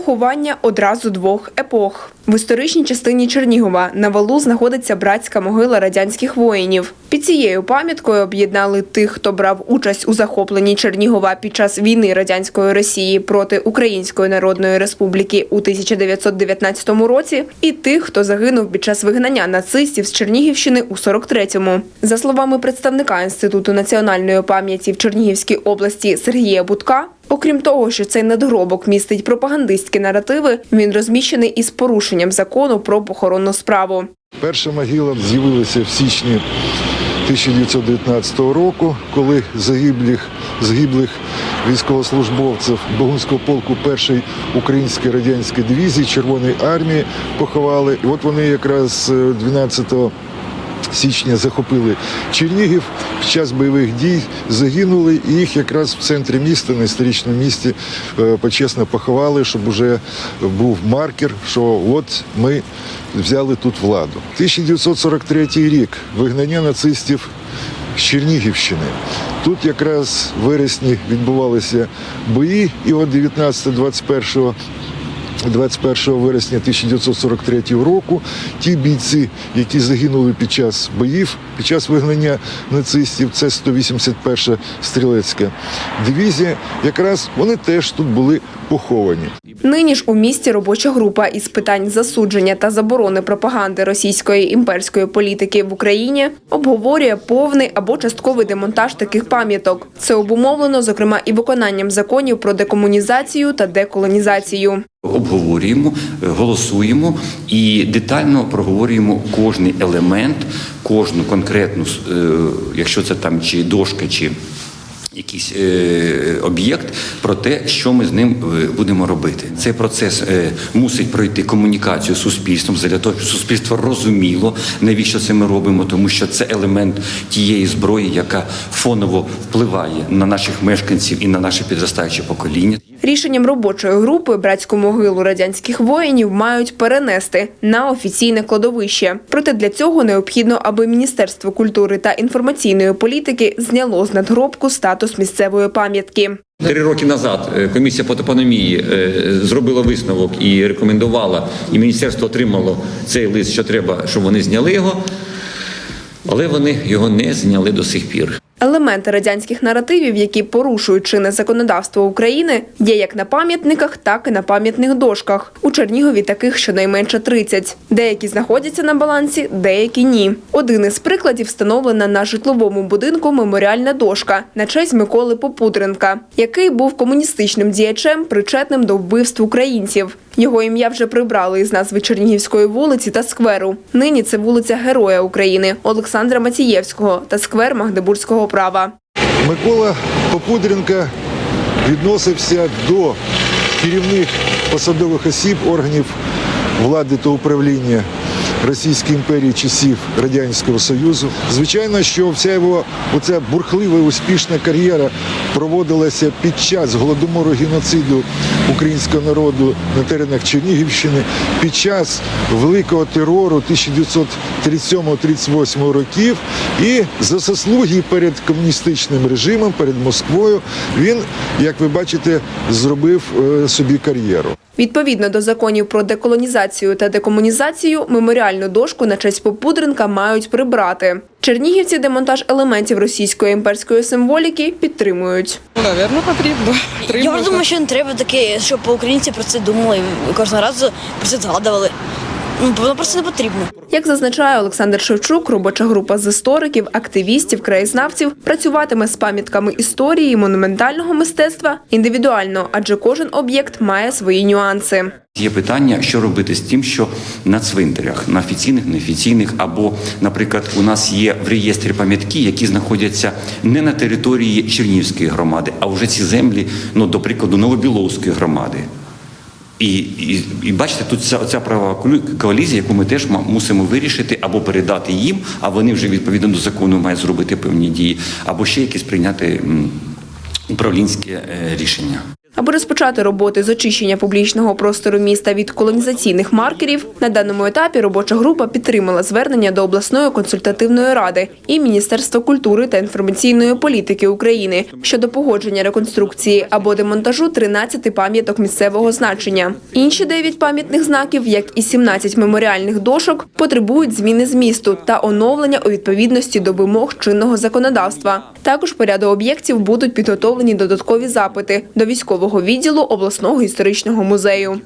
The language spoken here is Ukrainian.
поховання одразу двох епох. В історичній частині Чернігова на валу знаходиться братська могила радянських воїнів. Під цією пам'яткою об'єднали тих, хто брав участь у захопленні Чернігова під час війни радянської Росії проти Української Народної Республіки у 1919 році, і тих, хто загинув під час вигнання нацистів з Чернігівщини у 43-му. За словами представника Інституту національної пам'яті в Чернігівській області Сергія Будка, Окрім того, що цей надгробок містить пропагандистські наративи, він розміщений із порушенням закону про похоронну справу. Перша могила з'явилася в січні 1919 року, коли загиблих, загиблих військовослужбовців Богунського полку першої української радянської дивізії Червоної армії поховали. І от вони якраз е, 12 січня захопили Чернігів під час бойових дій, загинули, і їх якраз в центрі міста, на історичному місті, е, почесно поховали, щоб вже був маркер, що от ми взяли тут владу. 1943 рік вигнання нацистів з Чернігівщини. Тут якраз в вересні відбувалися бої, і от 19-21 21 вересня 1943 року ті бійці, які загинули під час боїв, під час вигнання нацистів, це 181 стрілецька дивізія, якраз вони теж тут були поховані. Нині ж у місті робоча група із питань засудження та заборони пропаганди російської імперської політики в Україні обговорює повний або частковий демонтаж таких пам'яток. Це обумовлено, зокрема, і виконанням законів про декомунізацію та деколонізацію. Обговорюємо, е, голосуємо і детально проговорюємо кожний елемент, кожну конкретну, е, якщо це там чи дошка, чи якийсь е, об'єкт, про те, що ми з ним е, будемо робити. Цей процес е, мусить пройти комунікацію з суспільством, для того, щоб суспільство розуміло, навіщо це ми робимо, тому що це елемент тієї зброї, яка фоново впливає на наших мешканців і на наше підростаюче покоління. Рішенням робочої групи братську могилу радянських воїнів мають перенести на офіційне кладовище. Проте для цього необхідно, аби Міністерство культури та інформаційної політики зняло з надгробку статус місцевої пам'ятки. Три роки назад е, комісія по топономії е, зробила висновок і рекомендувала, і міністерство отримало цей лист, що треба, щоб вони зняли його, але вони його не зняли до сих пір. Елементи радянських наративів, які порушують чинне законодавство України, є як на пам'ятниках, так і на пам'ятних дошках. У Чернігові таких щонайменше 30. Деякі знаходяться на балансі, деякі ні. Один із прикладів встановлена на житловому будинку меморіальна дошка на честь Миколи Попудренка, який був комуністичним діячем, причетним до вбивств українців. Його ім'я вже прибрали із назви Чернігівської вулиці та скверу. Нині це вулиця Героя України Олександра Мацієвського та сквер Магдебурзького права. Микола Попудренко відносився до керівних посадових осіб органів влади та управління Російської імперії часів Радянського Союзу. Звичайно, що вся його оця бурхлива успішна кар'єра проводилася під час голодомору геноциду українського народу на теренах Чернігівщини, під час великого терору 1937-38 років. І за заслуги перед комуністичним режимом, перед Москвою, він, як ви бачите, зробив е, собі кар'єру. Відповідно до законів про деколонізацію та декомунізацію, меморіальну дошку на честь Попудренка мають прибрати. Чернігівці демонтаж елементів російської імперської символіки підтримують. Навірно, потрібно. Я думаю, що не треба таке, щоб українці про це думали і кожного разу про це згадували. Воно просто не потрібно. Як зазначає Олександр Шевчук, робоча група з істориків, активістів, краєзнавців працюватиме з пам'ятками історії монументального мистецтва індивідуально, адже кожен об'єкт має свої нюанси. Є питання, що робити з тим, що на цвинтарях, на офіційних, неофіційних, або, наприклад, у нас є в реєстрі пам'ятки, які знаходяться не на території Чернівської громади, а вже ці землі, ну, до прикладу, Новобіловської громади. І, і, і бачите, тут ця, ця права коалізія, яку ми теж мусимо вирішити або передати їм, а вони вже відповідно до закону мають зробити певні дії, або ще якісь прийняти управлінське е, рішення. Аби розпочати роботи з очищення публічного простору міста від колонізаційних маркерів, на даному етапі робоча група підтримала звернення до обласної консультативної ради і Міністерства культури та інформаційної політики України щодо погодження реконструкції або демонтажу 13 пам'яток місцевого значення. Інші 9 пам'ятних знаків, як і 17 меморіальних дошок, потребують зміни змісту та оновлення у відповідності до вимог чинного законодавства. Також по ряду об'єктів будуть підготовлені додаткові запити до військового відділу обласного історичного музею.